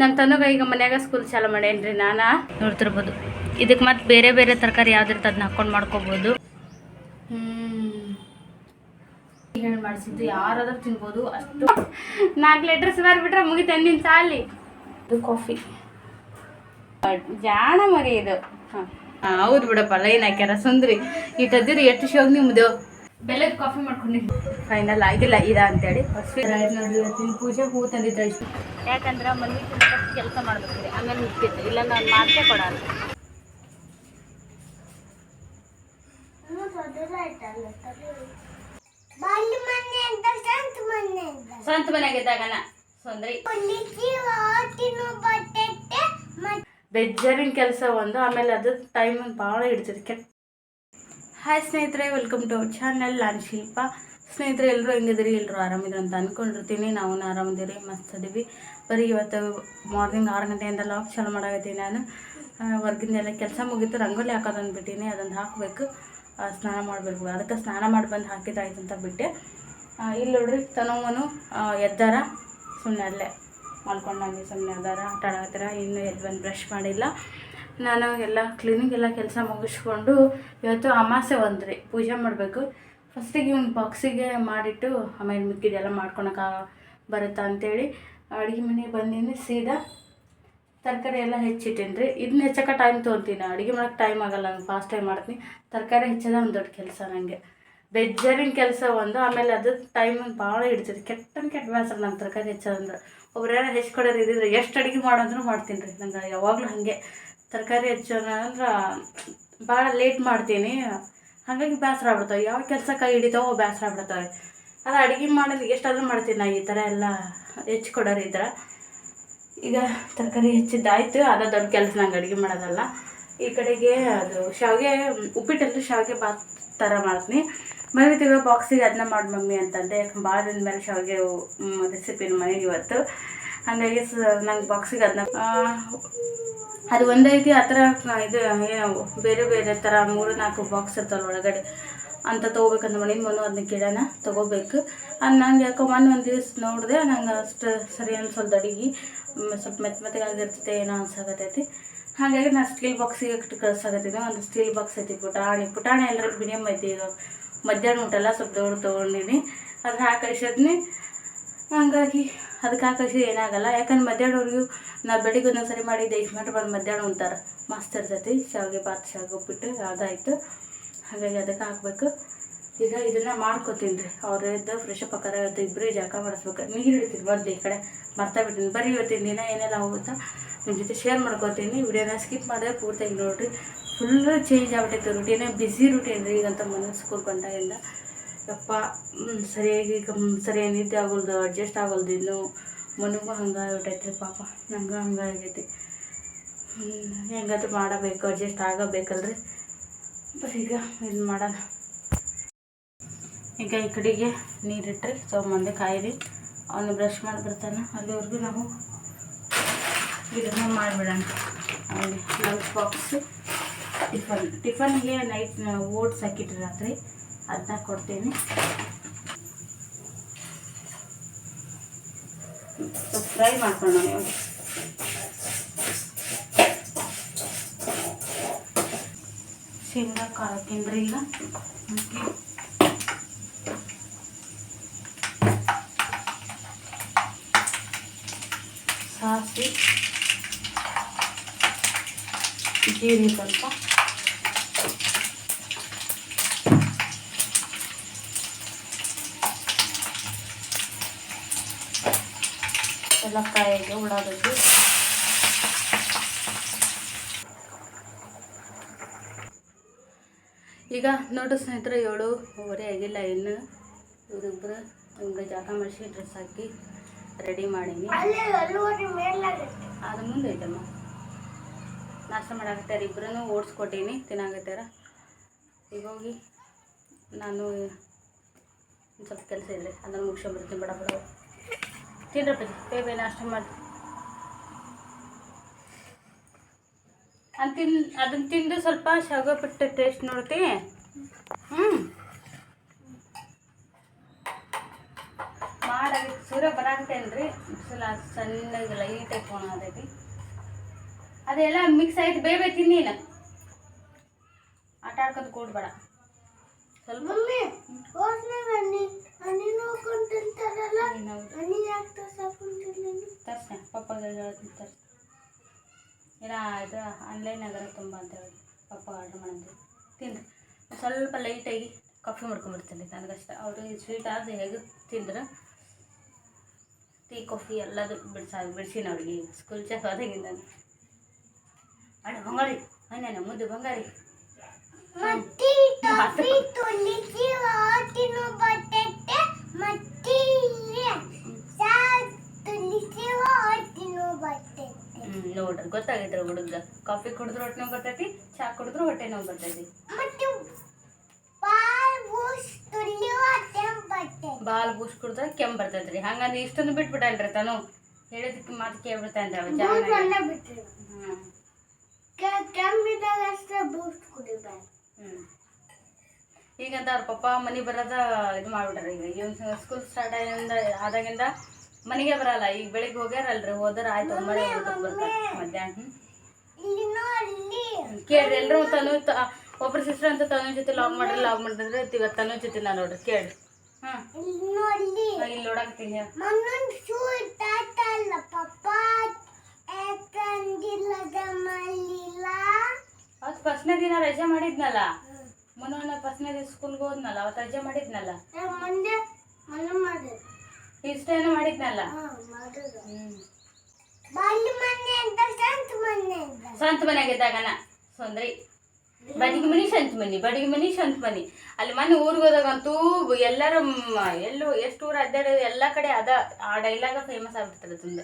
ನಮ್ಮ ತನಗ ಈಗ ಮನ್ಯಾಗ ಸ್ಕೂಲ್ ಚಾಲು ಮಾಡೇನ್ರಿ ನಾನು? ನೋಡ್ತಿರ್ಬೋದು. ಇದಕ್ಕೆ ಮತ್ತೆ ಬೇರೆ ಬೇರೆ ತರಕಾರಿ ಯಾವ್ದಿರುತ್ತೆ ಅದನ್ನ ಹಾಕೊಂಡು ಮಾಡ್ಕೋಬೋದು. ಹೇಳಿ ಮಾಡಿಸಿದ್ದು? ಯಾರಾದ್ರೂ ತಿನ್ಬೋದು. ಅಷ್ಟು. ನಾಲ್ಕು ಲೀಟರ್ಸ್ ಬರ್ಬಿಟ್ರೆ ಬಿಟ್ರೆ ಮುಗಿತು ಸಾಲಿ? ಇದು ಕಾಫಿ ಜಾಣ ಮರಿ ಇದು. ಹಾಂ. ಹೌದು ಬಿಡಪ್ಪ. ಲೈನ್ ಹಾಕ್ಯಾರ. ಸುಂದ್ರಿ. ಇಟ್ಟದಿರಿ ಎಷ್ಟು ಶೋಗ್ ನಿಮ್ದು. ಬೆಲ್ಲದ ಕಾಫಿ ಮಾಡ್ಕೊಂಡಿದ್ದು. ಫೈನಲ್ ಆಗಿಲ್ಲ ಇದ ಅಂತೇಳಿ. ನೋಡ್ರಿ ಇವತ್ತಿನ ಪೂಜೆ ಹೂ ತಂದಿದ್ದ ಯಾಕಂದ್ರೆ ಮನೆ ಕೆಲಸ ಮಾಡ್ಬೇಕ್ರಿ ಆಮೇಲೆ ನಿಂತಿತ್ತು ಇಲ್ಲ ನಾನು ಮಾಡ್ತೇ ಕೊಡಲ್ಲ. ಸ್ವಂತ ಮನೆಯಾಗಿದ್ದಾಗನ ಸುಂದ್ರಿ ಬೇಜಾರಿನ ಕೆಲಸ ಒಂದು ಆಮೇಲೆ ಅದು ಟೈಮ್ ಭಾಳ ಹಿಡಿತದೆ ಕೆಟ್ಟ ಹಾಯ್ ಸ್ನೇಹಿತರೆ ವೆಲ್ಕಮ್ ಟು ಅವರ್ ಚಾನಲ್ ನಾನು ಶಿಲ್ಪ. ಸ್ನೇಹಿತರೆ ಎಲ್ಲರೂ ಹೆಂಗಿದ್ದೀರಿ? ಎಲ್ಲರೂ ಆರಾಮಿದ್ರು ಅಂತ ಅಂದ್ಕೊಂಡಿರ್ತೀನಿ ನಾವು ಆರಾಮಿದ್ದೀರಿ, ಮಸ್ತ್ ಅದೀವಿ ಬರೀ ಇವತ್ತು ಮಾರ್ನಿಂಗ್ ಆರು ಗಂಟೆಯಿಂದ ಲಾಕ್ ಚಾಲು ಮಾಡಾಕತ್ತೀನಿ ನಾನು. ಹೊರ್ಗಿಂದೆಲ್ಲ ಕೆಲಸ ಮುಗೀತು. ರಂಗೋಲಿ ಹಾಕೋದು ಅಂದ್ಬಿಟ್ಟಿನಿ. ಅದನ್ನು ಹಾಕಬೇಕು. ಸ್ನಾನ ಮಾಡಬೇಕು. ಅದಕ್ಕೆ ಸ್ನಾನ ಮಾಡಿ ಬಂದು ಹಾಕಿದ್ದಾಯ್ತು ಅಂತ ಬಿಟ್ಟೆ. ಇಲ್ಲಿ ನೋಡ್ರಿ, ತನವನು ಎದ್ದಾರ. ಸುಮ್ಮನೆ ಅಲ್ಲೇ ಮಲ್ಕೊಂಡಂಗೆ ಸುಮ್ಮನೆ ಅದಾರ. ಆಟ ಆಡತ್ತಾರ ಇನ್ನೂ ಎದ್ದು ಬಂದು ಬ್ರಷ್ ಮಾಡಿಲ್ಲ. ನಾನು ಎಲ್ಲ ಕ್ಲೀನಿಂಗ್ ಎಲ್ಲ ಕೆಲಸ ಮುಗಿಸ್ಕೊಂಡು ಇವತ್ತು ಅಮಾಸೆ ಒಂದ್ರಿ. ಪೂಜೆ ಮಾಡಬೇಕು. ಫಸ್ಟಿಗೆ ಒಂದು ಬಾಕ್ಸಿಗೆ ಮಾಡಿಟ್ಟು ಆಮೇಲೆ ಮಿಕ್ಕಿದೆಲ್ಲ ಮಾಡ್ಕೊಳಕ್ಕೆ ಬರುತ್ತಾ ಅಂತೇಳಿ ಅಡುಗೆ ಮನೆಗೆ ಬಂದೀನಿ ಸೀದಾ. ತರಕಾರಿ ಎಲ್ಲ ಹೆಚ್ಚಿಟ್ಟೇನಿ ರೀ. ಇದನ್ನ ಹೆಚ್ಚಕ್ಕೆ ಟೈಮ್ ತೊಗೊತೀನಿ. ಅಡುಗೆ ಮಾಡೋಕೆ ಟೈಮ್ ಆಗಲ್ಲ ನಂಗೆ ಫಾಸ್ಟ್ ಟೈಮ್ ಮಾಡ್ತೀನಿ. ತರಕಾರಿ ಹೆಚ್ಚೋದ ಒಂದು ದೊಡ್ಡ ಕೆಲಸ ನನಗೆ ಬೆಜ್ಜರಿನ ಕೆಲಸ ಒಂದು, ಆಮೇಲೆ ಅದು ಟೈಮ್ ಭಾಳ ಹಿಡಿತದೆ ಕೆಟ್ಟ ಕೆಟ್ಟ ಬೇಸರ ನನ್ನ ತರಕಾರಿ ಹೆಚ್ಚೋದಂದ್ರೆ ಒಬ್ರು ಯಾರು ಹೆಚ್ಕೊಡೋರು ಇದ್ದಿದ್ರೆ ಎಷ್ಟು ಅಡುಗೆ ಮಾಡೋಂದ್ರೂ ಮಾಡ್ತೀನಿ ರೀ. ನಂಗೆ ಯಾವಾಗಲೂ ಹಾಗೆ. ತರಕಾರಿ ಹೆಚ್ಚೋಣ ಅಂದ್ರೆ ಭಾಳ ಲೇಟ್ ಮಾಡ್ತೀನಿ. ಹಾಗಾಗಿ ಬೇಸರ ಆಗ್ಬಿಡ್ತಾವೆ. ಯಾವ ಕೆಲಸ ಕೈ ಹಿಡಿತಾವೋ ಬೇಸರ ಆಗ್ಬಿಡ್ತಾವೆ. ಅದು ಅಡುಗೆ ಮಾಡೋದು ಎಷ್ಟಾದರೂ ಮಾಡ್ತೀನಿ ನಾ ಈ ಥರ ಎಲ್ಲ ಹೆಚ್ಚಿಕೊಡೋರು ಈ ಥರ ಈಗ ತರಕಾರಿ ಹೆಚ್ಚಿದ್ದಾಯಿತು, ಅದ ದೊಡ್ಡ ಕೆಲಸ ನಂಗೆ ಅಡುಗೆ ಮಾಡೋದಲ್ಲ. ಈ ಕಡೆಗೆ ಅದು ಶಾವಿಗೆ, ಉಪ್ಪಿಟ್ಟಲ್ಲೂ ಶಾವಿಗೆ ಬಾತ್ ಥರ ಮಾಡ್ತೀನಿ. ಮರಿತೀವಿ ಬಾಕ್ಸಿಗೆ ಅದನ್ನ ಮಾಡಿ ಮಮ್ಮಿ ಅಂತಂದೆ. ಯಾಕಂದ್ರೆ ಭಾಳ ದಿನ ಮೇಲೆ ಶಾವಿಗೆ ರೆಸಿಪಿನ ಮನೆಗೆ ಇವತ್ತು. ಹಾಗಾಗಿ ಸ ನಂಗೆ ಬಾಕ್ಸಿಗೆ ಅದನ್ನ ಅದು ಒಂದೈತಿ ಆ ಥರ ಇದು ಏನು ಬೇರೆ ಬೇರೆ ಥರ ಮೂರು ನಾಲ್ಕು ಬಾಕ್ಸ್ ಇರ್ತಾವಲ್ಲ ಒಳಗಡೆ ಅಂತ ತೊಗೋಬೇಕಂತ ಮನೇಲಿ ಮನು ಅದನ್ನ ಗಿಡನ ತೊಗೋಬೇಕು. ಅದು ನಂಗೆ ಯಾಕೋ ಮೊನ್ನೆ ಒಂದು ದಿವ್ಸ ನೋಡಿದೆ, ನಂಗೆ ಅಷ್ಟು ಸರಿ ಅನ್ಸೋದು ಅಡಿಗೆ. ಸ್ವಲ್ಪ ಮೆತ್ತ ಮೆತ್ತಗೆ ಆಗಿರ್ತೈತೆ ಏನೋ ಅನ್ಸಾಕತ್ತೈತಿ. ಹಾಗಾಗಿ ನಾನು ಸ್ಟೀಲ್ ಬಾಕ್ಸಿಗೆ ಇಟ್ಟು ಕಳ್ಸಾಕತ್ತೀನಿ. ಒಂದು ಸ್ಟೀಲ್ ಬಾಕ್ಸ್ ಐತಿ, ಪುಟಾಣಿ. ಪುಟಾಣಿ ಎಲ್ಲರೂ ಬಿನಿಯಮ್ ಐತಿ ಇದು ಮಧ್ಯಾಹ್ನ ಊಟ ಎಲ್ಲ ಸ್ವಲ್ಪ ದೊಡ್ಡ ತೊಗೊಂಡಿನಿ. ಅದನ್ನ ಹಾಕಿ ಹಂಗಾಗಿ ಅದಕ್ಕೆ ಹಾಕಿ ಏನಾಗಲ್ಲ. ಯಾಕಂದ್ರೆ ಮಧ್ಯಾಹ್ನವ್ರಿಗೂ ನಾವು ಬೆಳಿಗ್ಗೆ ಒಂದೊಂದು ಸರಿ ಮಾಡಿ ದೈಟ್ ಮಾಡಿ ಬಂದು ಮಧ್ಯಾಹ್ನ ಉಂತಾರೆ ಮಸ್ತ್ ಇರ್ತೈತಿ ಶಾವಿಗೆ, ಭಾತ್, ಶಾವಿಗೆ ಉಪ್ಪಿಟ್ಟು ಅದಾಯಿತು. ಹಾಗಾಗಿ ಅದಕ್ಕೆ ಹಾಕ್ಬೇಕು. ಈಗ ಇದನ್ನು ಮಾಡ್ಕೊತೀನಿ ರೀ. ಅವ್ರದ್ದು ಫ್ರೆಶ್ ಅಪ್ ಹಾಕಾರ ಇವತ್ತು ಇಬ್ಬರೇ ಜಾಕ ಮಾಡಿಸ್ಬೇಕು. ನೀರು ಹಿಡಿತೀನಿ ಮೊದಲು ಈ ಕಡೆ. ಮರ್ತಾ ಬಿಟ್ಟಿನಿ ಬರೀ ಇವತ್ತಿನ ದಿನ ಏನೆಲ್ಲ ಹೋಗುತ್ತಾ ನಿಮ್ಮ ಜೊತೆ ಶೇರ್ ಮಾಡ್ಕೊತೀನಿ. ವಿಡಿಯೋನ ಸ್ಕಿಪ್ ಮಾಡಿದ್ರೆ ಪೂರ್ತಿಯಾಗಿ ನೋಡಿರಿ. ಫುಲ್ಲು ಚೇಂಜ್ ಆಗ್ಬಿಟ್ಟೈತೆ. ರುಟೀನೇ ಬ್ಯುಸಿ ರುಟೀನ್ ರೀ. ಈಗಂತ ಮನಸ್ಸು ಸ್ಕೂಲ್ ಯಪ್ಪ ಸರಿಯಾಗಿ ಕಮ್ ಸರಿಯಾಗಿ ನಿದ್ದೆ ಆಗೋಲ್ದು ಅಡ್ಜಸ್ಟ್ ಆಗೋಲ್ದು ಇನ್ನು. ಮನೆಗೂ ಹಂಗೆ ರೀ ಪಾಪ, ನಂಗೆ ಹಂಗಾಗೈತಿ ಹೆಂಗಾದ್ರೂ ಮಾಡಬೇಕು ಅಡ್ಜಸ್ಟ್ ಆಗಬೇಕಲ್ರಿ. ಈಗ ಇದು ಮಾಡೋಣ. ಈಗ ಈ ಕಡೆಗೆ ನೀರಿಟ್ರಿ ತೊಗೊಂಬಂದೆ ಕಾಯಿರಿ. ಅವನು ಬ್ರಷ್ ಮಾಡಿ ಬರ್ತಾನೆ. ಅಲ್ಲಿವರೆಗೂ ನಾವು ಇದನ್ನು ಮಾಡಿಬಿಡೋಣ. ಲಂಚ್ ಬಾಕ್ಸ್ ಟಿಫನ್ ಟಿಫನ್ಗೆ ನೈಟ್ ಓಟ್ಸ್ ಹಾಕಿಟ್ರಿ ರಾತ್ರಿ. ಅದನ್ನ ಕೊಡ್ತೀನಿ. ಫ್ರೈ ಮಾಡ್ಕೊಳ್ಳೋಣ ನೀವು ಶೇಂಗಾ ಖಾರ ತಿಂದ್ರಿ ಈಗ ಸಾಸಿವೆ ಜೀರಿಗೆ ಸ್ವಲ್ಪ. ಉಳ್ಳಾಗಡ್ಡಿ. ಈಗ ನೋಡು ಸ್ನೇಹಿತರೆ ಏಳು ಓವರೆ ಆಗಿಲ್ಲ. ಇನ್ನು ಇವರಿಬ್ಬರು ಹಿಂಗೆ ಜಾಕ ಮಾಡಿಸಿ ಡ್ರೆಸ್ ಹಾಕಿ ರೆಡಿ ಮಾಡೀನಿ. ಅದು ಮುಂದೆ ಐತಮ್ಮ. ನಾಷ್ಟ ಮಾಡಾಕತ್ತಾರ ಇಬ್ಬರೂ ಓಡಿಸ್ಕೊಟ್ಟೀನಿ ತಿನ್ನಾಕತ್ತಾರ ಈಗ ಹೋಗಿ ನಾನು ಒಂದ್ ಸ್ವಲ್ಪ ಕೆಲಸ ಇದೆ ಅದನ್ನು ಮುಗಿಸ್ಕೊಂಡ್ಬಿಡ್ತೀನಿ ಬಡ ಬಡ. ತಿನ್ರಪ್ಪ ಬೇಗ ನಾಷ್ಟ ಮಾಡಿ. ಅದು ತಿನ್ ಅದನ್ನು ತಿಂದು ಸ್ವಲ್ಪ ಶಾವಿಗೆ ಬಿಟ್ಟು ಟೇಸ್ಟ್ ನೋಡ್ತಿ? ಹ್ಞೂ ಮಾಡಿ ಸೂರ್ಯ ಬರಾಕ್ತೇನ್ರಿ ಬಿಸಿಲ ಸಣ್ಣಗೆ ಲೈಟಾಗಿ ಕೋಣ ಅದೈತಿ ಅದೆಲ್ಲ ಮಿಕ್ಸ್ ಆಯ್ತು ಬೇಬೇ ತಿನ್ನೀನ ಆಟ ಆಡ್ಕೊಂಡು ಕೂಡ್ಬೇಡ. ಸ್ವಲ್ಪ ಮಮ್ಮಿ ಹನಿ ಹನಿ ಯಾಕೆ ಪಪ್ಪ ಹೇಳ್ತೀನಿ ತರ್ಸ್ ಏನ ಇದು ಆನ್ಲೈನ್ನಾಗಾರ ತುಂಬ ಅಂತ ಹೇಳಿ ಪಪ್ಪ ಆರ್ಡ್ರ್ ಮಾಡಂತ ತಿಂದ್ರು. ಸ್ವಲ್ಪ ಲೈಟಾಗಿ ಕಾಫಿ ಮಾಡ್ಕೊಂಬಿಡ್ತೀನಿ ನನಗಷ್ಟ ಅವರು ಸ್ವೀಟ್ ಆದ ಹೇಗೆ ತಿಂದ್ರೆ? ಟೀ ಕಾಫಿ ಎಲ್ಲದು ಬಿಡ್ಸ, ಬಿಡ್ಸಿನಿ ಅವ್ರಿಗೆ. ಸ್ಕೂಲ್ ಚಾಕ್ ಹೋದಾಗಿಂದ. ಅಣ್ಣ ಬಂಗಾರಿ ಅಣ್ಣ ಮುದ್ದು ಬಂಗಾರಿ ಮತ್ತಿ ಹ್ಞೂ ನೋಡ್ರಿ ಗೊತ್ತಾಗೈತ್ರಿ ಹುಡುಗ. ಕಾಫಿ ಕುಡಿದ್ರು ಹೊಟ್ಟೆ ನೋವು ಬರ್ತೈತಿ ಚಾ ಕುಡಿದ್ರು ಹೊಟ್ಟೆ ನೋವು ಬರ್ತೈತಿ. ಬರ್ತೈತೆ ಬಾಲ್ ಬೂಸ್ ಕುಡಿದ್ರೆ ಕೆಮ್ಮು ಬರ್ತೈತ್ರಿ ಹಂಗಂದ್ರೆ ಇಷ್ಟನ್ನು ಬಿಟ್ಬಿಟ್ಟಲ್ರಿ ತಾನು. ಹೇಳಿದಕ್ಕೆ ಮಾತು ಹ್ಞೂ ಈಗಂತ ಅವ್ರ ಪಪ್ಪ ಮನೆ ಬರೋದ ಇದು ಮಾಡ್ಬಿಟ್ರಿ ಈಗ. ಇವನ್ ಸ್ಕೂಲ್ ಸ್ಟಾರ್ಟ್ ಆಗಿಂದ ಆದಾಗಿಂದ ಮನೆಗೆ ಬರಲ್ಲ. ಈಗ ಬೆಳಿಗ್ಗೆ ಹೋಗ್ಯಾರಲ್ರಿ ಹೋದ್ರೆ ಆಯ್ತು ಮಧ್ಯಾಹ್ನ. ಕೇಳ್ರಿ ಎಲ್ರು ತನು ಒಬ್ರು ಸಿಸ್ಟರ್ ಅಂತ ತನು ಜೊತೆ ಲಾಗ್ ಮಾಡ್ರಿ ಲಾಗ್ ಮಾಡಿದ್ರೆ ಇವತ್ತು ತನು ಜೊತೆ ನಾನು ನೋಡ್ರಿ ಕೇಳ್ರಿ. ಹಾಂ ಇಲ್ಲಿ ಅವತ್ತು ಫಸ್ಟ್ನೇ ದಿನ ರಜೆ ಮಾಡಿದ್ನಲ್ಲ? ಮೊನ್ನೆ ಫಸ್ಟ್ನೇ ದಿನ ಸ್ಕೂಲ್ಗೆ ಹೋದ್ನಲ್ಲ ಅವತ್ತು ರಜೆ ಮಾಡಿದ್ನಲ್ಲ? ಮುಂದೆ ಮನ ಮಾಡುದು ಇಷ್ಟೇನೋ ಮಾಡಿದ್ನಲ್ಲ? ಸಂತ ಮನೆಗೆ ಇದ್ದಾಗನ ಸುಂದ್ರಿ. ಬಡಿಗೆ ಮನಿ ಸಂತ ಮನಿ ಬಡಿಗೆ ಮನಿ ಸಂತ ಮನಿ. ಅಲ್ಲಿ ಮನೆ ಊರಿಗೆ ಹೋದಾಗಂತೂ ಎಲ್ಲರೂ ಎಲ್ಲೂ ಎಷ್ಟು ಊರು ಅಡ್ಡಾಡಿ ಎಲ್ಲ ಕಡೆ ಅದ ಆ ಡೈಲಾಗ ಫೇಮಸ್ ಆಗ್ಬಿಡ್ತಾರೆ ತುಂಬ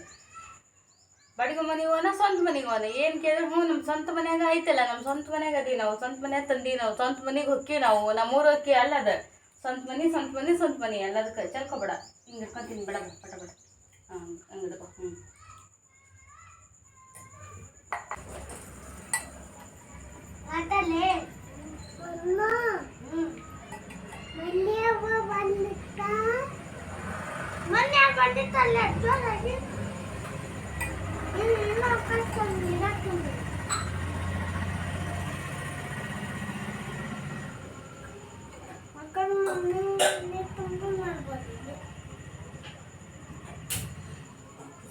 ಬಡಿಗೆ ಮನಿ ಹೋನ ಸ್ವಂತ ಮನೆಗೆ ಹೋನ ಏನು ಕೇಳಿದ್ರೆ ಹ್ಞೂ ನಮ್ಮ ಸ್ವಂತ ಮನ್ಯಾಗ ಐತಲ್ಲ ನಮ್ಮ ಸ್ವಂತ ಮನ್ಯಾಗ ಅದೀವಿ ನಾವು ಸ್ವಂತ ಮನ್ಯಾಗ ತಂದಿ ನಾವು ಸ್ವಂತ ಮನೆಗೆ ಹೊಕ್ಕಿ ನಾವು ನಮ್ಮೂರು ಹೊಕ್ಕಿ ಅಲ್ಲ ಅದ ಸ್ವಂತ ಮನೆ ಸ್ವಂತ ಮನೆ ಸ್ವಂತ ಮನೆ ಎಲ್ಲದಕ್ಕೆ ಚಲ್ಕೊಬೇಡ. ಹಿಂಗೆ ಇಟ್ಕೊಂತೀನಿ ಬೇಡ ಪಟ ಬೇಡ ಹಾಂ ಹಂಗೆ ಹಿಡ್ಕೊ ಹ್ಞೂ ಅದಲ್ಲೇ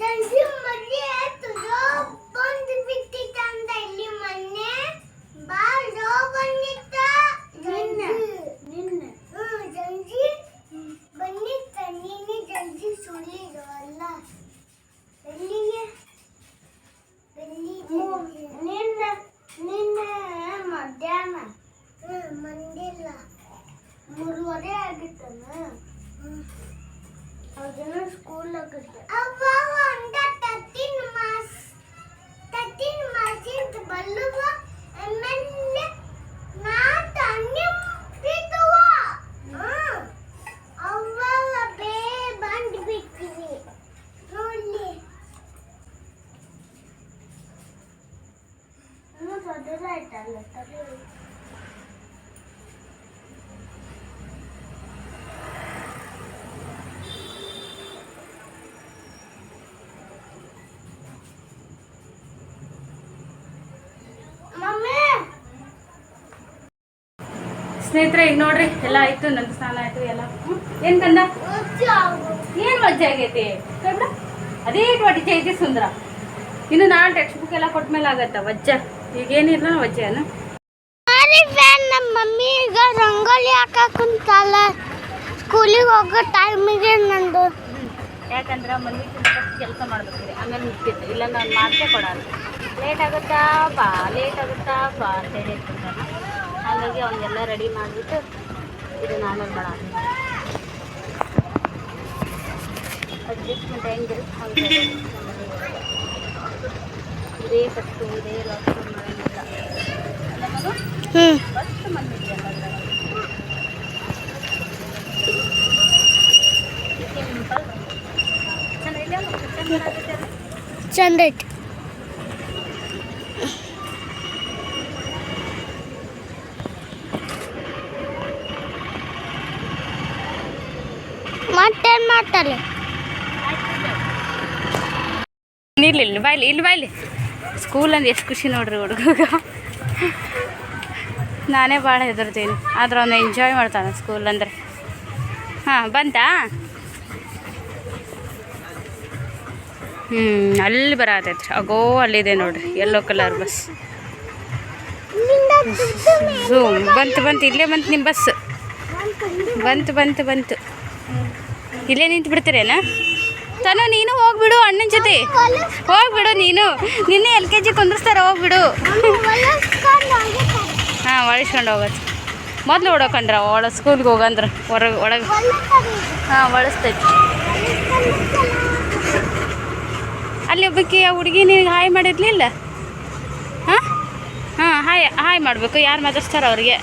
Thank you. ಸ್ನೇಹಿತರೆ ಈಗ ನೋಡ್ರಿ ಎಲ್ಲ ಆಯ್ತು ನನ್ನ ಸ್ನಾನ ಆಯ್ತು ಎಲ್ಲ? ಏನ್ ಕಂದ ಏನ್ ಮಜ್ಜೆ ಆಗೈತಿ? ಅದೇ ವಜ್ಜೆ ಐತಿ ಸುಂದರ. ಇನ್ನು ನಾನು ಟೆಕ್ಸ್ಟ್ ಬುಕ್ ಎಲ್ಲ ಕೊಟ್ಮೇಲೆ ಆಗತ್ತ ವಜ್ಜ. ಈಗೇನಿಲ್ಲ ವಜ್ಜೆನ? ನಮ್ಮ ಮಮ್ಮಿ ಈಗ ರಂಗೋಲಿ ಹಾಕಕ್ ಕುಂತಾಳ ಸ್ಕೂಲಿಗೆ ಹೋಗೋ ಟೈಮಿಗೆ ನಂದು. ಯಾಕಂದ್ರೆ ಮಮ್ಮಿ ಕೆಲಸ ಮಾಡ್ಬೇಕು ಆಮೇಲೆ ಮುಗ್ತಿತ್ತು ಇಲ್ಲ ನಾನು ಮಾಡ್ತೇ ಕೊಡಲ್ಲ. ಲೇಟ್ ಆಗುತ್ತಾ ಬಾ ಲೇಟ್ ಆಗುತ್ತಾ ಬಾ ಅಂತ ಹೇಳಿ. ಹಾಗಾಗಿ ಅವನ್ನೆಲ್ಲ ರೆಡಿ ಮಾಡಿಬಿಟ್ಟು ಇದು ಆಮೇಲೆ ಮಾಡ ಅಡ್ಜಸ್ಟ್ಮೆಂಟ್ ಹೆಂಗಿರುತ್ತೆ ಹಂಗೆ ಇದೇ ಫಸ್ಟು ಇದೇ ಲಾಸ್ಟ್ ಮಾಡೋಂಗಿಲ್ಲ ಫಸ್ಟ್ ಇಲ್ಲಿ ನಿಲ್ಲ ಇಲ್ಲಿ ಬಾಯ್ಲಿ ಇಲ್ಲಿ ಬಾಯ್ಲಿ. ಸ್ಕೂಲ್ ಅಂದ್ರೆ ಎಷ್ಟು ಖುಷಿ ನೋಡ್ರಿ ಹುಡುಗ ನಾನೇ ಭಾಳ ಹೆದರ್ತೀನಿ. ಆದ್ರೆ ಅವನು ಎಂಜಾಯ್ ಮಾಡ್ತಾನೆ ಸ್ಕೂಲ್ ಅಂದರೆ. ಹಾಂ, ಬಂತಾ? ಹ್ಞೂ ಅಲ್ಲಿ ಬರತೈತ್ರಿ. ಅಗೋ, ಅಲ್ಲಿದೆ ನೋಡ್ರಿ ಯೆಲ್ಲೋ ಕಲರ್ ಬಸ್ ಬಂತು ಬಂತು, ಇಲ್ಲೇ ಬಂತು ನಿಮ್ಮ ಬಸ್ ಬಂತು ಬಂತು ಬಂತು. ಇಲ್ಲೇ ನಿಂತು ಬಿಡ್ತೀರೇನ? ತನು ನೀನು ಹೋಗ್ಬಿಡು, ಅಣ್ಣನ ಜೊತೆ. ಹೋಗ್ಬಿಡು ನೀನು. ನಿನ್ನೆ ಎಲ್ ಕೆ ಜಿ ಕುಂದಿರ್ಸ್ತಾರೆ, ಹೋಗ್ಬಿಡು. ಹಾಂ ಒಳಸ್ಕೊಂಡು ಹೋಗೋದು ಮೊದಲು ಹೊಡಕಂಡ್ರ ಒಳ ಸ್ಕೂಲ್ಗೆ ಹೋಗಂದ್ರೆ, ಹೊರಗೆ, ಒಳಗೆ. ಹಾಂ ಒಳಸ್ತೈತಿ ಅಲ್ಲಿ ಒಬ್ಬಕ್ಕೆ ಆ ಹುಡುಗಿ ನೀವು ಹಾಯ್ ಮಾಡಿರ್ಲಿಲ್ಲ? ಹಾಂ? ಹಾಂ, ಹಾಯ್ ಹಾಯ್ ಮಾಡಬೇಕು. ಯಾರು ಮಾತಾಡ್ತಾರ ಅವ್ರಿಗೆ?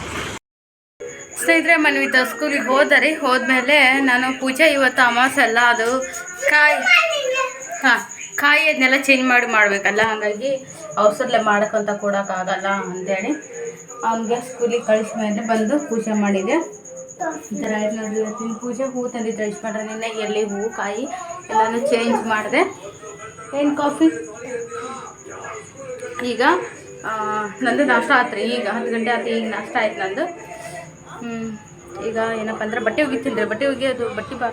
ಸ್ನೇಹಿತರೆ ಮನವಿತ ಸ್ಕೂಲಿಗೆ ಹೋದರೆ ಹೋದ್ಮೇಲೆ ನಾನು ಪೂಜೆ ಇವತ್ತು ಅಮಾವಾಸ್ಯ ಅಲ್ಲ, ಅದು ಕಾಯಿ ಹಾಂ ಕಾಯಿ ಅದನ್ನೆಲ್ಲ ಚೇಂಜ್ ಮಾಡಿ ಮಾಡಬೇಕಲ್ಲ, ಹಾಗಾಗಿ ಔಷಧ ಮಾಡೋಕ್ಕಂತ ಕೊಡೋಕ್ಕಾಗಲ್ಲ ಅಂತೇಳಿ ಅವನಿಗೆ ಸ್ಕೂಲಿಗೆ ಕಳಿಸಿ ಮೇಲೆ ಬಂದು ಪೂಜೆ ಮಾಡಿದೆ. ಈ ಥರ ಇವತ್ತಿನ ಪೂಜೆ ಹೂ ತಂದಿದ್ದೆ ಇಸ್ಕೊಂಡ್ರೆ ನಿನ್ನೆ ಎಲ್ಲಿ ಹೂ, ಕಾಯಿ ಎಲ್ಲನೂ ಚೇಂಜ್ ಮಾಡಿದೆ. ಏನು ಕಾಫಿ ಈಗ ನಂದು ನಾಷ್ಟ ಆತ್ರಿ ಈಗ ಹತ್ತು ಗಂಟೆ ಆತು ಈಗ ನಾಷ್ಟ ಆಯ್ತು ನಂದು. ಈಗ ಏನಪ್ಪ ಅಂದ್ರೆ ಬಟ್ಟೆ ಒಗಿತೀನಿ ರೀ ಬಟ್ಟೆ ಒಗಿಯೋದು ಬಟ್ಟೆ ಬಾ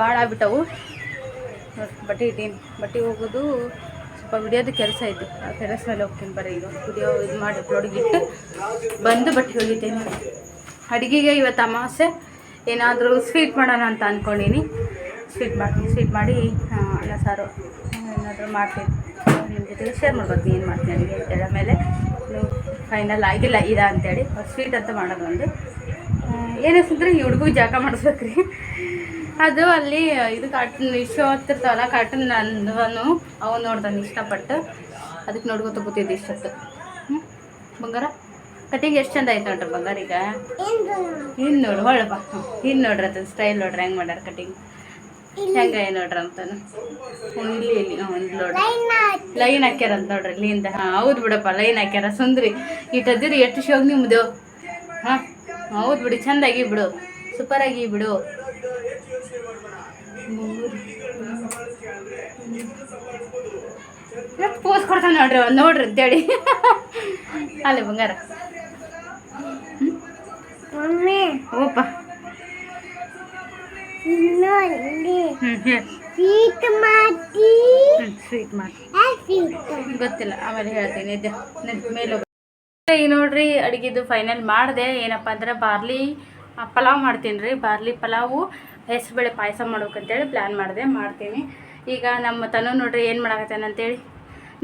ಭಾಳ ಆಗ್ಬಿಟ್ಟವು. ಬಟ್ಟೆ ಇಟ್ಟೀನಿ. ಬಟ್ಟೆ ಹೋಗೋದು ಸ್ವಲ್ಪ ವಿಡಿಯೋದು ಕೆಲಸ ಐತಿ. ಆ ಟೆರೆಸ್ ಮೇಲೆ ಹೋಗ್ತೀನಿ ಬರೀ ಈಗ. ವಿಡಿಯೋ ಇದು ಮಾಡಿ ಅಪ್ಲೋಡಿಗೆ ಇಟ್ಟು ಬಂದು ಬಟ್ಟೆ ಒಗಿತೀನಿ. ಅಡುಗೆಗೆ ಇವತ್ತು ಅಮಾವಾಸ್ಯೆ. ಏನಾದರೂ ಸ್ವೀಟ್ ಮಾಡೋಣ ಅಂತ ಅಂದ್ಕೊಂಡೀನಿ ಸ್ವೀಟ್ ಮಾಡ್ತೀನಿ ಸ್ವೀಟ್ ಮಾಡಿ ಅನ್ನ, ಸಾರು, ಏನಾದರೂ ಮಾಡ್ತೀನಿ. ನಿಮ್ಮ ಜೊತೆಗೆ ಶೇರ್ ಮಾಡ್ಬೇಕು ಏನು ಮಾಡ್ತೀನಿ ಅಡುಗೆ ಅಂತೇಳಿ ಮೇಲೆ. ಫೈನಲ್ ಆಗಿಲ್ಲ, ಇದ ಅಂತೇಳಿ. ಸ್ವೀಟ್ ಅಂತ ಮಾಡೋದು ಒಂದು ಏನಿಸ್ತಂದ್ರೆ ಈ ಹುಡುಗ ಜಾಗ ಮಾಡಿಸ್ಬೇಕ್ರಿ. ಅದು ಅಲ್ಲಿ, ಇದು ಕಾರ್ಟೂನ್ ಶೋ ಹತ್ತಿರ್ತಾವಲ್ಲ ಕಾರ್ಟೂನ್ ನಂದವನು. ಅವನು ನೋಡ್ದಾನ ಇಷ್ಟಪಟ್ಟು. ಅದಕ್ಕೆ ನೋಡ್ಕೊತ ಕೂತಿದ್ದೆ ಇಷ್ಟೊತ್ತು. ಹ್ಞೂ ಬಂಗಾರ? ಕಟಿಂಗ್ ಎಷ್ಟು ಚಂದ ಆಯ್ತು ನೋಡ್ರಿ ಬಂಗಾರ ಈಗ. ಹಿಂಗೆ ನೋಡು ಹೊಳಪ್ಪ ಹಿಂಗೆ ನೋಡ್ರಿ ಅದನ್ನ ಸ್ಟೈಲ್ ನೋಡ್ರಿ, ಹೆಂಗೆ ಮಾಡ್ಯಾರ ಕಟಿಂಗ್ ಹೆಂಗೆ ನೋಡ್ರಿ ಅಂತಾನು. ಇಲ್ಲಿ ಇಲ್ಲಿ ಒಂದು ನೋಡ್ರಿ. ಲೈನ್ ಹಾಕ್ಯಾರ ಅಂತ ನೋಡ್ರಿ ಇಲ್ಲಿಂದ. ಹಾಂ, ಹೌದು ಬಿಡಪ್ಪ, ಲೈನ್ ಹಾಕ್ಯಾರ. ಸುಂದ್ರಿ. ಇಟ್ಟದಿರಿ ಎಷ್ಟು ಶೋಗ್ ನಿಮ್ಮದು ಹಾಂ? ಹೌದು ಬಿಡು ಚಂದಾಗಿ ಬಿಡು ಸೂಪರಾಗಿ ಬಿಡು. ಪೋಸ್ ಕೊಡ್ತಾನೆ ನೋಡ್ರಿ ಅವ್ನು ನೋಡ್ರಿ ಅಂತೇಳಿ. ಅಲ್ಲೇ ಬಂಗಾರ. ಮಮ್ಮಿ. ಓಪ ಸ್ವೀಟ್ ಮಾಡಿ ಸ್ವೀಟ್ ಮಾಡಿ ಗೊತ್ತಿಲ್ಲ ಆಮೇಲೆ ಹೇಳ್ತೀನಿ ಇದೆ ಮೇಲೆ ಈಗ ನೋಡ್ರಿ ಅಡುಗೆದು ಫೈನಲ್ ಮಾಡಿದೆ. ಏನಪ್ಪ ಅಂದ್ರೆ ಬಾರ್ಲಿ ಪಲಾವ್ ಮಾಡ್ತೀನಿ ರೀ. ಬಾರ್ಲಿ ಪಲಾವು, ಹೆಸರುಬೇಳೆ ಪಾಯಸ ಮಾಡ್ಬೇಕಂತೇಳಿ ಪ್ಲ್ಯಾನ್ ಮಾಡಿದೆ, ಮಾಡ್ತೀನಿ. ಈಗ ನಮ್ಮ ತನು ನೋಡ್ರಿ ಏನು ಮಾಡಾಕತ್ತೇನೆ ಅಂತೇಳಿ.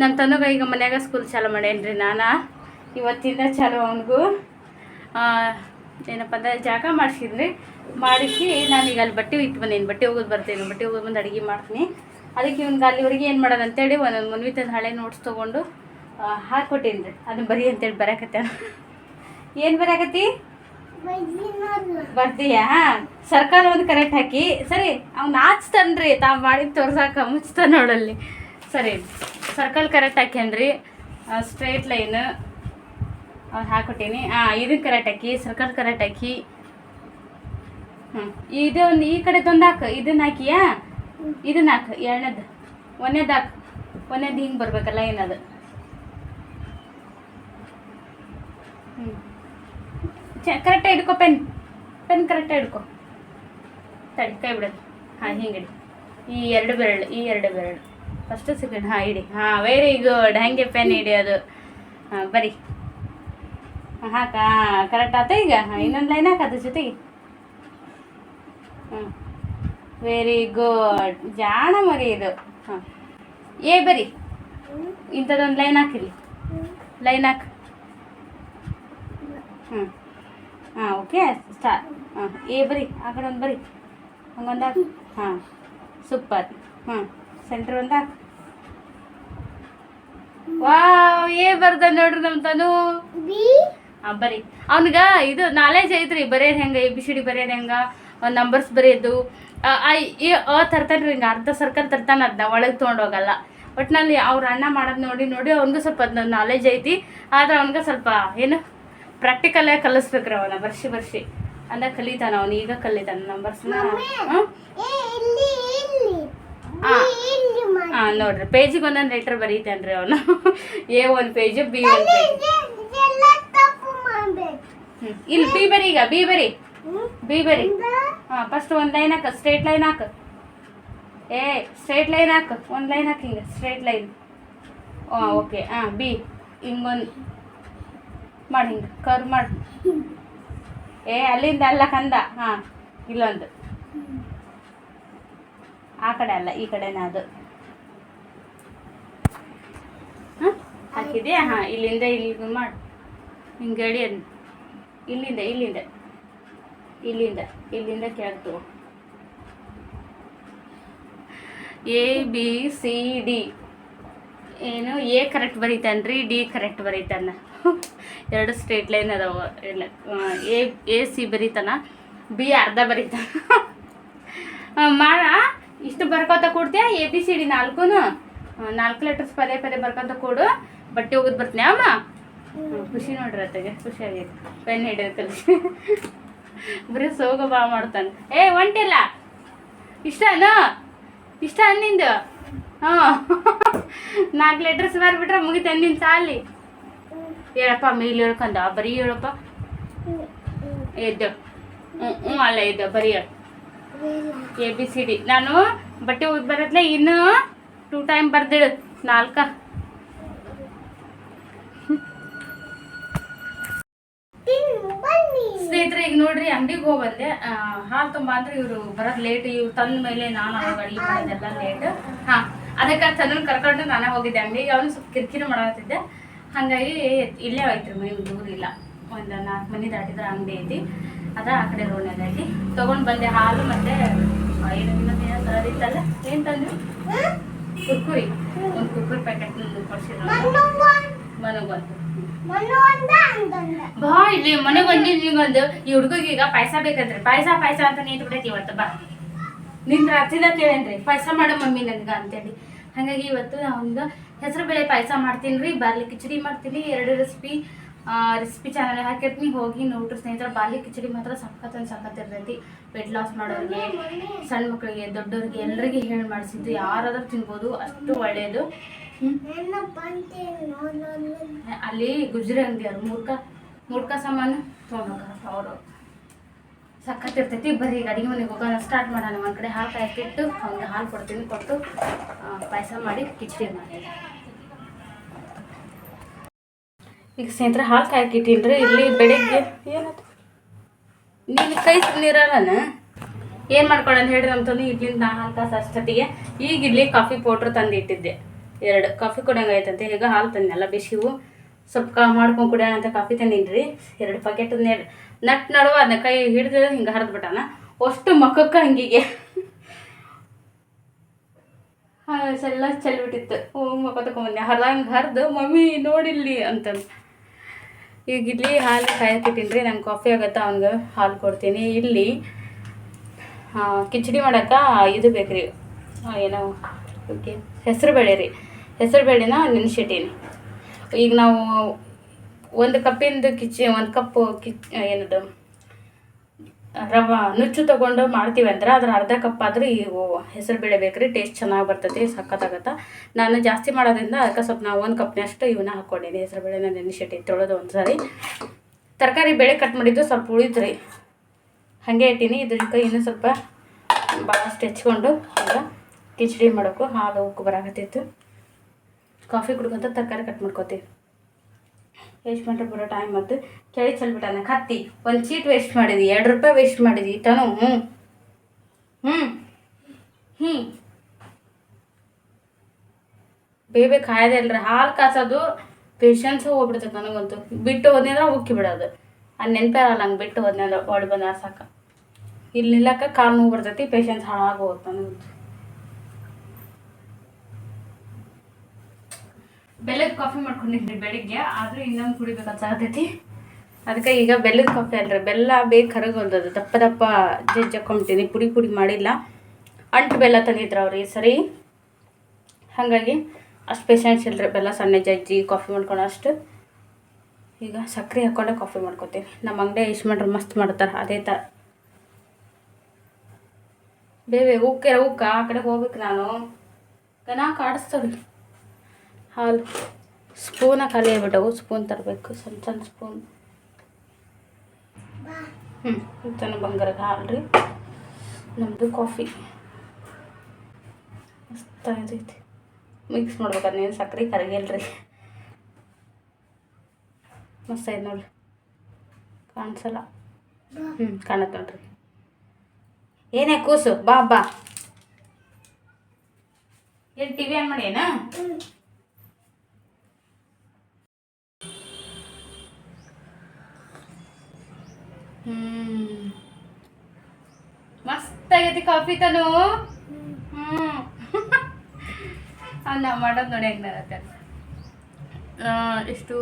ನಮ್ಮ ತನುಗ ಈಗ ಮನ್ಯಾಗ ಸ್ಕೂಲ್ ಚಾಲು ಮಾಡೇನಿ ರೀ ನಾನು. ಇವತ್ತಿಂದ ಚಾಲೂ ಅವನಿಗೂ. ಏನಪ್ಪ ಅಂದ್ರೆ ಜಾಗ ಮಾಡಿಸಿದ್ರಿ ಮಾಡಿಸಿ ಈಗ ಅಲ್ಲಿ ಬಟ್ಟೆ ಇಟ್ಟು ಬಂದೀನಿ. ಬಟ್ಟೆ ಹೋಗೋದು ಬರ್ತೀನಿ. ಬಟ್ಟೆ ಹೋಗೋದು ಬಂದು ಅಡುಗೆ ಮಾಡ್ತೀನಿ. ಅದಕ್ಕೆ ಇವ್ನಿಗೆ ಅಲ್ಲಿವರೆಗೆ ಏನು ಮಾಡೋದಂತೇಳಿ ಒಂದೊಂದು ಮನ್ವಿತದ ಹಳೆ ನೋಟ್ಸ್ ತೊಗೊಂಡು ಹಾಕ್ಕೊಟ್ಟೀನಿ ರೀ ಅದನ್ನ ಬರೀ ಅಂತೇಳಿ ಬರಾಕತ್ತ ಏನು ಬರಕತ್ತಿ? ಬರ್ತೀಯಾ ಸರ್ಕಲ್ ಒಂದು ಕರೆಕ್ಟ್ ಹಾಕಿ. ಸರಿ, ಅವ್ನು ನಾಚ್ತಾನ್ರಿ ತಾವು ಮಾಡಿದ ತೋರ್ಸಾಕ ಮುಚ್ತಾನೆ ನೋಡಲ್ಲಿ. ಸರಿ, ಸರ್ಕಲ್ ಕರೆಕ್ಟ್ ಹಾಕ್ಯನ್ರಿ ಸ್ಟ್ರೈಟ್ ಲೈನ್ ಅವ್ನು ಹಾಕ್ಕೊಟ್ಟೀನಿ ಹಾಂ ಇದನ್ನ ಕರೆಕ್ಟ್ ಹಾಕಿ, ಸರ್ಕಲ್ ಕರೆಕ್ಟ್ ಹಾಕಿ. ಹ್ಞೂ ಇದು ಒಂದು ಈ ತಂದು ಹಾಕು. ಇದನ್ನ ಹಾಕಿಯಾ? ಇದನ್ನ ಹಾಕು, ಎರಡನೇದು. ಒಂದೇದು ಹಾಕು. ಒಂದೇದು ಹಿಂಗೆ ಬರ್ಬೇಕಲ್ಲ ಏನದು ಹ್ಞೂ ಚ ಕರೆಕ್ಟಾಗಿ ಹಿಡ್ಕೊ ಪೆನ್ ಪೆನ್ ಕರೆಕ್ಟಾಗಿ ಹಿಡ್ಕೊ. ತಡಿ, ಕೈ ಬಿಡೋದು. ಹಾಂ ಹಿಂಗೆ ಹಿಡಿ ಈ ಎರಡು ಬೆರಳು, ಈ ಎರಡು ಬೆರಳು. ಫಸ್ಟು ಸೆಕೆಂಡ್ ಹಾಂ ಇಡಿ ಹಾಂ ವೆರಿ ಗುಡ್ ಹಂಗೆ ಪೆನ್ ಹಿಡಿಯೋದು ಹಾಂ, ಬರಿ. ಹಾಕ. ಕರೆಕ್ಟ್ ಆತ ಈಗ? ಇನ್ನೊಂದು ಲೈನ್ ಹಾಕದ ಜೊತೆಗೆ. ಹಾಂ ವೆರಿ ಗುಡ್ ಜಾಣ ಮರಿ ಇದು. ಹಾಂ. ಏ, ಬರಿ. ಇಂಥದ್ದೊಂದು ಲೈನ್ ಹಾಕಿರಿ. ಲೈನ್ ಹಾಕ. ಹ್ಞೂ ಹಾಂ ಓಕೆ ಸ್ಟಾರ್ ಹಾಂ ಏ ಬರಿ ಆ ಕಡೆ ಒಂದು ಬರಿ. ಹಂಗೊಂದು ಹಾಕಿ. ಹಾಂ ಸೂಪರ್ ಹಾಂ ಸೆಂಟ್ರ್ ಒಂದು ಹಾಕಿ. ವಾವ್ ಏ ಬರ್ದ ನೋಡ್ರಿ ನಮ್ಮ ತನು. ಬಿ ಹಾಂ ಬರಿ. ಅವನಿಗೆ ಇದು ನಾಲೆಜ್ ಐತ್ರಿ ಬರೆಯೋದು ಹೆಂಗೆ ಎ ಬಿ ಸಿ ಡಿ ಬರೆಯೋದು ಹೆಂಗೆ ನಂಬರ್ಸ್ ಬರೆಯೋದು. ಆ, ಈ ಅ ತರ್ತಾನೆ ರೀ ಹಿಂಗೆ ಅರ್ಧ ಸರ್ಕಲ್ ತರ್ತಾನೆ ಅದನ್ನ ಒಳಗೆ ತೊಗೊಂಡೋಗಲ್ಲ. ಒಟ್ಟಿನಲ್ಲಿ ಅವ್ರ ಅಣ್ಣ ಮಾಡೋದು ನೋಡಿ ನೋಡಿ ಅವ್ನಿಗೂ ಸ್ವಲ್ಪ ಅದನ್ನ ನಾಲೆಜ್ ಐತಿ. ಆದ್ರೆ ಅವ್ನಿಗೆ ಸ್ವಲ್ಪ ಏನು? ಪ್ರಾಕ್ಟಿಕಲಾಗಿ ಕಲಿಸ್ಬೇಕ್ರಿ ಅವನ ಬರ್ಸಿ ಬರ್ಸಿ ಅಂದ ಕಲಿತಾನ ಅವನು ಈಗ ಕಲಿತಾನ ನಂಬರ್ಸ್ನ ಹಾ? ನೋಡ್ರಿ ಪೇಜಿಗೆ ಒಂದೊಂದು ಲೆಟ್ರ್ ಬರೀತಾನ್ರಿ ಅವನು. ಎ ಒಂದು ಪೇಜು ಬಿ ಒಂದು ಪೇಜ್ ಇಲ್ಲಿ ಬಿ ಬರಿ ಈಗ ಬಿ ಬರಿ? ಬಿ ಬರಿ. ಹಾಂ ಫಸ್ಟ್ ಒಂದು ಲೈನ್ ಹಾಕ ಸ್ಟ್ರೇಟ್ ಲೈನ್ ಹಾಕ. ಏ ಸ್ಟ್ರೇಟ್ ಲೈನ್ ಹಾಕ ಒಂದು ಲೈನ್ ಹಾಕಿ ಹಿಂಗೆ ಸ್ಟ್ರೇಟ್ ಲೈನ್ ಹಾಂ ಓಕೆ ಹಾಂ ಬಿ ಹಿಂಗೊಂದು ಮಾಡಿ ಹಿಂಗೆ, ಕರ್ ಮಾಡಿ. ಏ, ಅಲ್ಲಿಂದ ಅಲ್ಲ ಕಂದ. ಹಾಂ, ಇಲ್ಲೊಂದು. ಆ ಕಡೆ ಅಲ್ಲ, ಈ ಕಡೆನ ಅದು. ಹಾಂ, ಹಾಕಿದ್ಯಾ? ಹಾಂ, ಇಲ್ಲಿಂದ ಇಲ್ಲಿಗೆ ಮಾಡಿ. ಹಿಂಗೆ ಹೇಳಿ. ಇಲ್ಲಿಂದ ಇಲ್ಲಿಂದ. ಇಲ್ಲಿಂದ ಇಲ್ಲಿಂದ ಕೇಳ್ತು ಎ ಬಿ ಸಿ ಡಿ ಏನು ಎ ಕರೆಕ್ಟ್ ಬರೀತಾನ್ರಿ ಡಿ ಕರೆಕ್ಟ್ ಬರೀತಾನ. ಎರಡು ಸ್ಟ್ರೇಟ್ ಲೈನ್ ಅದಾವ. ಎ ಎ ಸಿ ಬರೀತಾನ ಬಿ ಅರ್ಧ ಬರೀತಾನ. ಮಾಡ ಇಷ್ಟು ಬರ್ಕೊತ ಕೊಡ್ತೀಯ? ಎ ಬಿ ಸಿ ಡಿ ನಾಲ್ಕು ನಾಲ್ಕು ಲೆಟರ್ಸ್ ಪದೇ ಪದೇ ಬರ್ಕೊಂತ ಕೊಡು. ಬಟ್ಟೆ ಹೋಗೋದು ಬರ್ತೀನಿ ಅಮ್ಮ? ಖುಷಿ ನೋಡ್ರಿ ಅತ್ತಗೆ ಖುಷಿ ಆಗೈತೆ ಪೆನ್ ಕಲಿಸಿ ಬರೀ ಸೋಗ ಬಾ ಮಾಡ್ತಾನೆ. ಏ ಒಂಟಿಲ್ಲ. ಇಷ್ಟನಾ ಇಷ್ಟ ಅನ್ನಿಂದು ಹಾಂ ನಾಲ್ಕು ಲೆಟರ್ಸ್ ಬರ್ಬಿಟ್ರೆ ಮುಗಿತಾನೆ ನಿನ್ನ ಸಾಲಿ. ಹೇಳಪ್ಪ ಮೇಲೆ ಹೇಳ್ಕಂದ. ಬರೀ ಹೇಳಪ್ಪ. ಎದ್ದು. ಹ್ಞೂ ಹ್ಞೂ ಅಲ್ಲ ಎದ್ದು ಬರೀ ಹೇಳು. ಎ ಬಿ ಸಿ ಡಿ ನಾನು ಬಟ್ಟೆ ಹೋಗಿ ಬರತ್ಲೆ ಇನ್ನು ಟೂ ಟೈಮ್ ಬರ್ದಿಡು ನಾಲ್ಕ. ತಿನ್ನು ಸ್ನೇಹಿತರೆ ಈಗ ನೋಡ್ರಿ ಅಂಗಡಿಗೆ ಹೋಗಿ ಬಂದೆ. ಆ, ಹಾಲು ತುಂಬ ಅಂದ್ರೆ ಇವರು ಬರೋದು ಲೇಟ್ ಇವ್ರು ತಂದ ಮೇಲೆ ನಾನು ಅವಾಗ ಅಡುಗೆ ಮಾಡಿದೆಲ್ಲ ಲೇಟ್ ಹಾ ಅದಕ್ಕೆ ಚಂದ್ರನ್ ಕರ್ಕೊಂಡು ನಾನೇ ಹೋಗಿದ್ದೆ ಅಂಗಡಿಗೆ. ಅವನು ಸ್ವಲ್ಪ ಕಿರಿಕಿರಿ ಮಾಡತ್ತಿದ್ದೆ ಹಾಗಾಗಿ ಇಲ್ಲೇ ಐತ್ರಿ ಮನೆ ದೂರ ಇಲ್ಲ. ಒಂದು ನಾಲ್ಕು ಮನೆ ದಾಟಿದ್ರೆ ಅಂಗಡಿ ಐತಿ. ಅದ ಆ ಕಡೆ ಐತಿ. ತೊಗೊಂಡು ಬಂದೆ ಹಾಲು ಮತ್ತೆ ಏನು ಇನ್ನೊಂದು ಏನೋ ತರೋದಿತ್ತಲ್ಲ ಏನು ತಂದ್ರಿ ಕುರ್ಕುರಿ. ಒಂದು ಕುರ್ಕುರಿ ಪ್ಯಾಕೆಟ್ ಕೊಡ್ಸಿದ್ರು ಮನೆಗೆ ಬಂತು ಬಾ ಇಲ್ಲಿ ಮನೆಗೆ ಬಂದು ನಿಮಗೆ ಈ ಹುಡುಗಿಗೆ ಈಗ ಪಾಯಸ ಬೇಕಂತ್ರಿ ಪಾಯಸ ಪಾಯಸ ಅಂತ ನಿಂತು ಬಿಟ್ಟೈತಿ ಇವತ್ತು, ಬಾ. ನಿಂದ್ರ ರಾತ್ರಿದ ಕೇಳೇನ್ರಿ, ಪಾಯಸ ಮಾಡೋ ಮಮ್ಮಿ ನನ್ಗ ಅಂತೇಳಿ. ಹಾಗಾಗಿ ಇವತ್ತು ಅವ್ನಿಗೆ ಹೆಸರು ಬೇಳೆ ಪಾಯಸ ಮಾಡ್ತೀನಿ ರೀ ಬಾರ್ಲಿ ಕಿಚಡಿ ಮಾಡ್ತೀನಿ, ಎರಡು ರೆಸಿಪಿ ರೆಸಿಪಿ ಚಾನಲ್ ಹಾಕಿರ್ತೀನಿ. ಹೋಗಿ ನೋಡ್ರಿ ಸ್ನೇಹಿತರ, ಬಾರ್ಲಿ ಕಿಚಡಿ ಮಾತ್ರ ಸಖತ್ ಸಖತ್ ಇರ್ತೈತಿ. ವೆಯ್ಟ್ ಲಾಸ್ ಮಾಡೋರಿಗೆ, ಸಣ್ಣ ಮಕ್ಕಳಿಗೆ ದೊಡ್ಡವ್ರಿಗೆ ಎಲ್ಲರಿಗೆ ಹೇಳಿ ಮಾಡಿಸಿದ್ದು. ಯಾರಾದ್ರೂ ತಿನ್ಬೋದು, ಅಷ್ಟು ಒಳ್ಳೆಯದು ಅಲ್ಲಿ ಗುಜ್ರಿ ಅಂಗಡಿ ಮೂರ್ಖ ಮೂರ್ಖ ಸಾಮಾನು ತೊಗೊಂಡೋಗಾರಪ್ಪ ಅವರು. ಸಖತ್ ಇರ್ತೈತಿ ಬರ್ರಿ ಈಗ ಅಡಿಗೆ ಮನೆಗೆ ಹೋಗೋಣ ಸ್ಟಾರ್ಟ್ ಮಾಡೋಣ. ಒಂದು ಕಡೆ ಹಾಲು ಕಾಯಕ್ಕಿಟ್ಟು ಅವ್ನಿಗೆ ಹಾಲು ಕೊಡ್ತೀನಿ. ಕೊಟ್ಟು ಪಾಯಸ ಮಾಡಿ ಕಿಚಡಿ ಮಾಡಿ ಈಗ ಸ್ನೇಹಿತರೆ, ಹಾಲು ರೀ ಇಲ್ಲಿ ಬೆಳಿಗ್ಗೆ ಏನಾಯ್ತು ನೀನು ಕೈ ನೀರಲ್ಲನ ಏನು ಮಾಡ್ಕೊಳ್ಳೋಣ ಹೇಳಿ ನಮ್ಮ ತಂದು ಇಡ್ಲಿಂದ ನಾ ಹಾಲು ಕಾಸು ಅಷ್ಟೊತ್ತಿಗೆ. ಈಗ ಇಲ್ಲಿ ಕಾಫಿ ಪೌಡ್ರ್ ತಂದು ಇಟ್ಟಿದ್ದೆ ಎರಡು. ಕಾಫಿ ಕುಡಿಯಂಗಾಯ್ತಂತೆ ಈಗ ಹಾಲು ತಂದೆಲ್ಲ ಬಿಸಿವು ಸ್ವಲ್ಪ ಕಾ ಮಾಡ್ಕೊಂಡು ಕುಡಿಯೋಣ ಅಂತ ಕಾಫಿ ತಂದಿನ್ರಿ. ಎರಡು ಪ್ಯಾಕೆಟ್ ನಟ್ ನಡುವ ಅದನ್ನ ಕೈ ಹಿಡಿದು ಹಿಂಗೆ ಹರಿದ್ಬಿಟ್ಟಾನ ಅಷ್ಟು ಮಕ್ಕಕ್ಕೆ ಹಂಗಿಗೆ. ಎಲ್ಲ ಚೆಲ್ಬಿಟ್ಟಿತ್ತು ಹ್ಞೂ ಮಕ್ಕ ಬಂದೆ ಹರ್ದಂಗೆ ಹರಿದು, ಮಮ್ಮಿ, ನೋಡಿಲ್ಲಿ ಅಂತಂದು. ಈಗ ಇಲ್ಲಿ ಹಾಲು ಕಾಯಕ್ಕಿಟ್ಟಿನ್ರಿ ನಂಗೆ ಕಾಫಿ ಆಗತ್ತಾ? ಅವ್ನಿಗೆ ಹಾಲು ಕೊಡ್ತೀನಿ. ಇಲ್ಲಿ ಕಿಚಡಿ ಮಾಡಕ್ಕೆ ಇದು ಬೇಕು ರೀ ಏನೋ, ಓಕೆ. ಹೆಸರು ಬೇಳೆ ರೀ. ಹೆಸರು ಬೇಳೆನ ನೆನೆಸಿಟ್ಟೀನಿ. ಈಗ ನಾವು ಒಂದು ಕಪ್ಪಿಂದು ಕಿಚ್ಚಿ, ಒಂದು ಕಪ್ಪು ಕಿಚ್ ಏನದು? ರವ, ನುಚ್ಚು ತೊಗೊಂಡು ಮಾಡ್ತೀವಿ ಅಂದ್ರೆ ಅದ್ರ ಅರ್ಧ ಕಪ್ ಆದ್ರೆ ಈ ಹೆಸರು ಬೇಳೆ ಬೇಕ್ರಿ ಟೇಸ್ಟ್ ಚೆನ್ನಾಗಿ ಬರ್ತೈತಿ, ಸಖತ್ತಾಗತ್ತೆ. ನಾನು ಜಾಸ್ತಿ ಮಾಡೋದ್ರಿಂದ ಅದಕ್ಕೆ ಸ್ವಲ್ಪ ನಾವು ಒಂದು ಕಪ್ನಷ್ಟು ಇವನ್ನ ಹಾಕ್ಕೊಂಡಿನಿ, ಹೆಸರು ಬೇಳೆನ ನೆನೆಸಿಟ್ಟು, ತೊಳೆದು ಒಂದು ಸಾರಿ ತರಕಾರಿ ಬೇಳೆ ಕಟ್ ಮಾಡಿದ್ದು ಸ್ವಲ್ಪ ಉಳಿದ್ರಿ. ಹಾಗೆ ಇಟ್ಟೀನಿ ಇದಕ್ಕೆ ಇನ್ನೂ ಸ್ವಲ್ಪ ಭಾಳಷ್ಟು ಹೆಚ್ಕೊಂಡು, ಈಗ ಕಿಚಡಿ ಮಾಡೋಕ್ಕೂ ಹಾಲು, ಉಕ್ಕು ಬರಾಕತ್ತಿತ್ತು ಕಾಫಿ ಕುಡ್ಕೊಂತ ತರಕಾರಿ ಕಟ್ ಮಾಡ್ಕೋತೀವಿ. ವೇಸ್ಟ್ ಮಾಡ್ರೆ ಬರೋ ಟೈಮ್ ಮತ್ತು ಚಳಿ ಚಲ್ಬಿಟ್ಟಾನೆ ಕತ್ತಿ, ಒಂದು ಚೀಟ್ ವೇಸ್ಟ್ ಮಾಡಿದಿ, ಎರಡು ರೂಪಾಯಿ ವೇಸ್ಟ್ ಮಾಡಿದಿ, ತನು ಹ್ಞೂ ಹ್ಞೂ ಹ್ಞೂ ಬೇಬೆ ಕಾಯ್ದೆ ಇಲ್ರಿ, ಹಾಲು ಕಾಸೋದು ಪೇಷನ್ಸ್ ಹೋಗ್ಬಿಡ್ತೈತೆ ನನಗಂತೂ. ಬಿಟ್ಟು ಹೋದ್ನಿ ಅಂದ್ರೆ ಉಕ್ಕಿ ಬಿಡೋದು. ಅದು ನೆನಪೇ ಆಗಲ್ಲ, ಹಂಗೆ ಬಿಟ್ಟು ಹೋದ್ನಿ ಅಂದ್ರೆ ಓಡಿ ಬಂದ ಸಾಕ. ಇಲ್ಲಿ ನಿಲ್ಲಕ್ಕೆ ಕಾಲು ನೋವು ಬರ್ತೈತಿ ಪೇಷನ್ಸ್ ಹಾಳಾಗಿ ಹೋಗುತ್ತೆ ನನಗಂತೂ. ಬೆಲ್ಲದ ಕಾಫಿ ಮಾಡ್ಕೊಂಡಿದ್ರಿ ಬೆಳಿಗ್ಗೆ, ಆದರೂ ಇನ್ನೊಂದು ಕುಡಿಬೇಕಂತ ಆಗತೈತಿ. ಅದಕ್ಕೆ ಈಗ ಬೆಲ್ಲದ ಕಾಫಿ ಅಲ್ರಿ ಬೆಲ್ಲ ಬೇಗ ಕರಗೊಂದದು ದಪ್ಪ ದಪ್ಪ ಜಜ್ಜಕ್ಕೊಂಬಿಟ್ಟಿನಿ ಪುಡಿ ಪುಡಿ ಮಾಡಿಲ್ಲ. ಅಂಟು ಬೆಲ್ಲ ತಂದಿದ್ರು ಅವ್ರಿಗೆ ಸರಿ. ಹಾಗಾಗಿ ಅಷ್ಟು ಪೇಷನ್ಸ್ ಇಲ್ರಿ ಬೆಲ್ಲ ಸಣ್ಣ ಜಜ್ಜಿ ಕಾಫಿ ಮಾಡ್ಕೊಂಡು ಅಷ್ಟು. ಈಗ ಸಕ್ಕರೆ ಹಾಕ್ಕೊಂಡೆ ಕಾಫಿ ಮಾಡ್ಕೊತೀವಿ ನಮ್ಮ ಅಂಗಡಿ ಇಷ್ಟು ಮಾಡ್ರೆ ಮಸ್ತ್ ಮಾಡ್ತಾರೆ, ಅದೇ ಥರ ಬೇವೆ ಹೂಕೆ ಉಕ್ಕ ಆ ಕಡೆ ಹೋಗ್ಬೇಕು ನಾನು. ಗನ ಕಾಡಿಸ್ತಾಳೆ ಹಾಲು. ಸ್ಪೂನ ಖಾಲಿ ಆಗ್ಬಿಟ್ಟವು ಸ್ಪೂನ್ ತರಬೇಕು, ಸಣ್ಣ ಸಣ್ಣ ಸ್ಪೂನ್. ಹ್ಞೂ ತನ್ನ ಬಂಗಾರಕ್ಕೆ ಹಾಲು ರೀ. ನಮ್ಮದು ಕಾಫಿ. ಮಸ್ತಾಗೈತಿ ಮಿಕ್ಸ್ ಮಾಡ್ಬೇಕಾದ್ರೆ ಸಕ್ಕರೆ ಸಕ್ರೆ ಕರಗಿಲ್ರಿ ಮಸ್ತಾಯ್ತು ನೋಡ್ರಿ. ಕಾಣಿಸಲ್ಲ. ಹ್ಞೂ ಕಾಣತ್ತೆ ನೋಡ್ರಿ. ಏನೇ ಕೂಸು, ಬಾ ಬಾ. ಏನು ಟಿ ವಿ ಆನ್ ಮಾಡಿ ಏನಾ? ಮಸ್ತ್ ಆಗೈತಿ ಕಾಫಿ ತನು. ಹ್ಮ್. ಅನ್ನ ಮಾಡೋದು ನೋಡಿ ಹೆಂಗಾಗತ್ತೆ ಇಷ್ಟು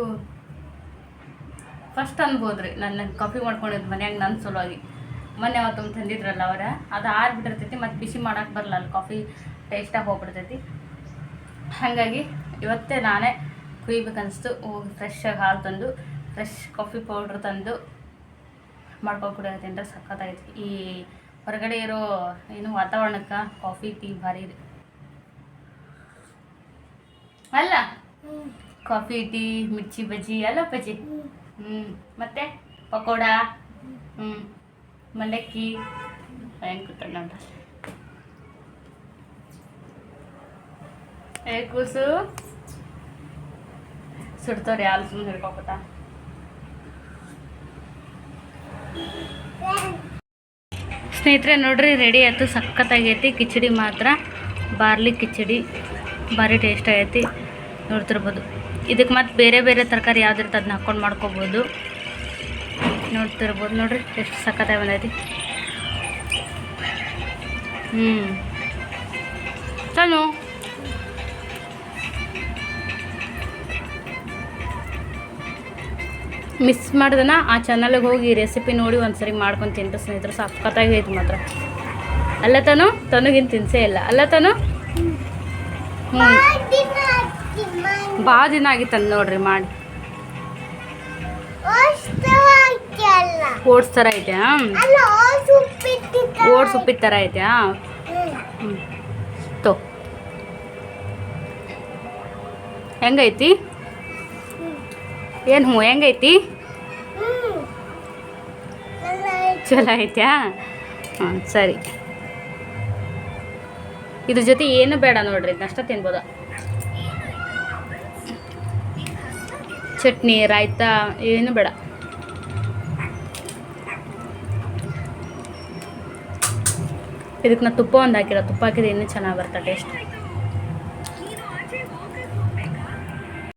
ಫಸ್ಟ್ ಅನ್ಬೋದ್ರಿ ನನ್ನ ಕಾಫಿ ಮಾಡ್ಕೊಂಡಿದ್ದು ಮನ್ಯಾಗ ನನ್ನ ಸಲುವಾಗಿ. ಮೊನ್ನೆ ಅವತ್ತು ತಂದಿದ್ರಲ್ಲ ಅವರ, ಅದು ಆರ್ಬಿಟ್ಟಿರ್ತೈತಿ ಮತ್ತು ಬಿಸಿ ಮಾಡಕ್ಕೆ ಬರಲ್ಲ ಅಲ್ಲಿ ಕಾಫಿ ಟೇಸ್ಟಾಗಿ ಹೋಗ್ಬಿಡ್ತೈತಿ. ಹಾಗಾಗಿ ಇವತ್ತೇ ನಾನೇ ಕುಯ್ಬೇಕನ್ನಿಸ್ತು ಫ್ರೆಶ್ ಆಗಿ ಹಾಲು ತಂದು ಫ್ರೆಶ್ ಕಾಫಿ ಪೌಡ್ರ್ ತಂದು ಮಾಡ್ಕೊಂಡು ಕುಡಿಯೋದು ಅಂದ್ರೆ ಸಖತ್ತಾಗೈತಿ ಈ ಹೊರಗಡೆ ಇರೋ ಏನು ವಾತಾವರಣಕ್ಕೆ ಕಾಫಿ ಟೀ ಭಾರಿ ಇದೆ. ಅಲ್ಲ? ಕಾಫಿ ಟೀ ಮಿರ್ಚಿ ಬಜ್ಜಿ ಅಲ್ಲ ಬಜ್ಜಿ. ಹ್ಞೂ ಮತ್ತೆ? ಪಕೋಡ? ಹ್ಞೂ ಮಂಡಕ್ಕಿ ಹೆಂಗೆ ಕೂತ ನೋಡ್ರಿ ಏ ಕೂಸು. ಸುಡ್ತವ್ರಿ ಹಾಲು ಸುಮ್ಮನೆ ಹಿಡ್ಕೊಕೊತ ಸ್ನೇಹಿತರೆ, ನೋಡ್ರಿ ರೆಡಿ ಆಯ್ತು, ಸಖತ್ತಾಗೈತಿ. ಕಿಚಡಿ ಮಾತ್ರ, ಬಾರ್ಲಿ ಕಿಚಡಿ, ಭಾರಿ ಟೇಸ್ಟ್ ಆಗೈತಿ. ನೋಡ್ತಿರ್ಬೋದು. ಇದಕ್ಕೆ ಮತ್ತು ಬೇರೆ ಬೇರೆ ತರಕಾರಿ ಯಾವ್ದಿರುತ್ತೆ ಅದನ್ನ ಹಾಕ್ಕೊಂಡು ಮಾಡ್ಕೊಬೋದು. ನೋಡ್ತಿರ್ಬೋದು ನೋಡ್ರಿ, ಎಷ್ಟು ಸಖತ್ತಾಗಿ ಬಂದೈತಿ. ಹ್ಞೂ ಚಲು. ಮಿಸ್ ಮಾಡ್ದನ, ಆ ಚಾನಲ್ಗೆ ಹೋಗಿ ರೆಸಿಪಿ ನೋಡಿ ಒಂದ್ಸರಿ ಮಾಡ್ಕೊಂಡು ತಿಂತ ಸ್ನೇಹಿತರು ಸಖತ್ತಾಗಿ ಐತೆ ಮಾತ್ರ. ಅಲ್ಲ ತಾನು? ತನಗಿನ್ ತಿನ್ಸೇ ಇಲ್ಲ. ಅಲ್ಲ ತಾನು? ಹ್ಞೂ ಭಾಳ ದಿನ ಆಗಿತ್ತು ನೋಡ್ರಿ, ಮಾಡಿ. ಓಟ್ಸ್ ಥರ ಐತೆ ಓಟ್ಸ್ ಉಪ್ಪಿಟ್ಟು ಥರ ಐತೆ ಹ್ಞೂ ತೋ. ಹೆಂಗೈತಿ? ಏನು ಹ್ಞೂ ಹೆಂಗೈತಿ? ಚಲೋ ಐತ್ಯಾ? ಹಾಂ, ಸರಿ. ಇದ್ರ ಜೊತೆ ಏನು ಬೇಡ ನೋಡ್ರಿ ಇದನ್ನಷ್ಟ ತಿನ್ಬೋದು. ಚಟ್ನಿ, ರಾಯ್ತ, ಏನು ಬೇಡ. ಇದಕ್ಕೆ ನಾ ತುಪ್ಪ ಒಂದು ಹಾಕಿರೋ, ತುಪ್ಪ ಹಾಕಿದ್ರೆ ಇನ್ನೂ ಚೆನ್ನಾಗಿ ಬರ್ತದೆ ಟೇಸ್ಟ್.